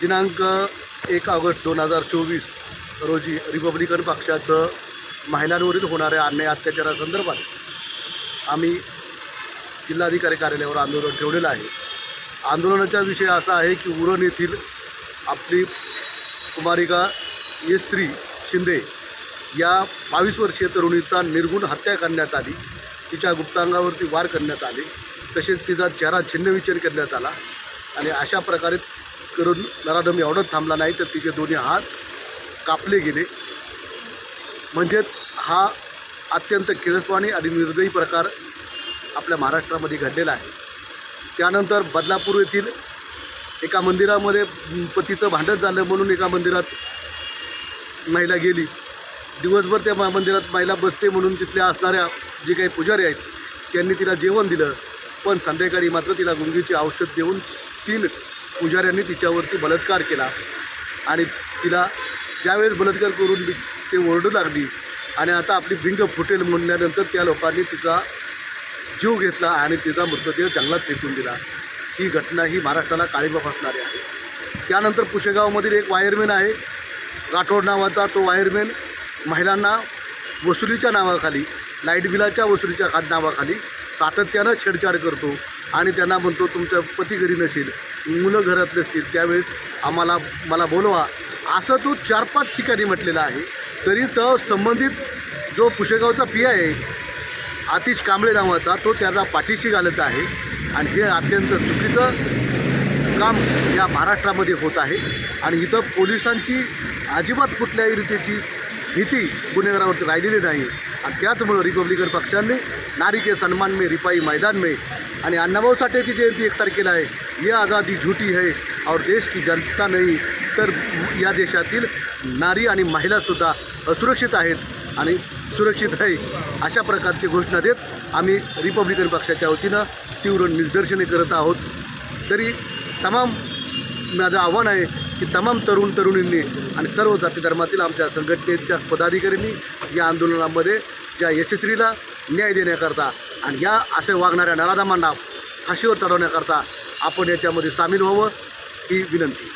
दिनांक एक ऑगस्ट दोन हजार चोवीस रोजी रिपब्लिकन पक्षाचं महिलांवरील होणाऱ्या अन्याय अत्याचारासंदर्भात आम्ही जिल्हाधिकारी कार्यालयावर आंदोलन ठेवलेलं आहे. आंदोलनाचा विषय असा आहे की उरण येथील आपली कुमारिका येस्त्री शिंदे या बावीस वर्षीय तरुणीचा निर्गुण हत्या करण्यात आली. तिच्या गुप्तांगावरती वार करण्यात आले. तसेच तिचा चेहरा छिन्नविच्छेद करण्यात आला. आणि अशा प्रकारे करून नराधम एवढंच थांबला नाही तर तिचे दोन्ही हात कापले गेले. म्हणजेच हा अत्यंत किळसवाणी आणि निर्दयी प्रकार आपल्या महाराष्ट्रामध्ये घडलेला आहे. त्यानंतर बदलापूर येथील एका मंदिरामध्ये पतीचं भांडण झालं म्हणून एका मंदिरात महिला गेली. दिवसभर त्या मंदिरात महिला बसते म्हणून तिथल्या असणाऱ्या जे काही पुजारी आहेत त्यांनी तिला जेवण दिलं. पण संध्याकाळी मात्र तिला गुंगीचे औषध देऊन तीन पुजाऱ्यांनी तिच्यावरती बलात्कार केला. आणि तिला ज्यावेळेस बलात्कार करून ते ओरडू लागली आणि आता आपली भिंग फुटेल म्हणल्यानंतर त्या लोकांनी तिचा जीव घेतला आणि तिचा मृतदेह जंगलात फेकून दिला. ही घटना ही महाराष्ट्राला काळीबा फसणारी आहे. त्यानंतर पुशेगावमधील एक वायरमॅन आहे राठोड नावाचा तो वायरमॅन महिलांना वसुलीच्या नावाखाली लाइट बिलाच्या वसुलीच्या नावाखाली सातत्यानं छेडछाड करतो आणि त्यांना म्हणतो तुमचं पती घरी नसेल मुलं घरात नसतील त्यावेळेस आम्हाला मला बोलवा. असं तो चार पाच ठिकाणी म्हटलेलं आहे. तरी तो संबंधित जो पुशेगावचा पी आहे आतिश कांबळे नावाचा तो त्याला पाठीशी घालत आहे. आणि हे अत्यंत चुकीचं काम या महाराष्ट्रामध्ये होत आहे. आणि इथं पोलिसांची अजिबात कुठल्याही रीतीची भीती गुन्हेगारावरती राहिलेली नाही. आणि त्याचमुळं रिपब्लिकन पक्षाने नारी के सन्मान में रिपाई मैदान में आणि अण्णाभाऊ साठेची जयंती एक तारखेला आहे. ये आझादी झूठी है और देश की जनता नाही तर या देशातील नारी आणि महिलासुद्धा असुरक्षित आहेत आणि सुरक्षित आहे अशा प्रकारची घोषणा देत आम्ही रिपब्लिकन पक्षाच्या वतीनं तीव्र निदर्शने करत आहोत. तरी तमाम माझं आव्हान आहे की तमाम तरुण तरुणींनी आणि सर्व जाती धर्मातील आमच्या संघटनेच्या पदाधिकाऱ्यांनी या आंदोलनामध्ये ज्या यशस्वीला न्याय देण्याकरता आणि या असे वागणाऱ्या नराधामांना फाशीवर चढवण्याकरता आपण याच्यामध्ये सामील व्हावं ही विनंती.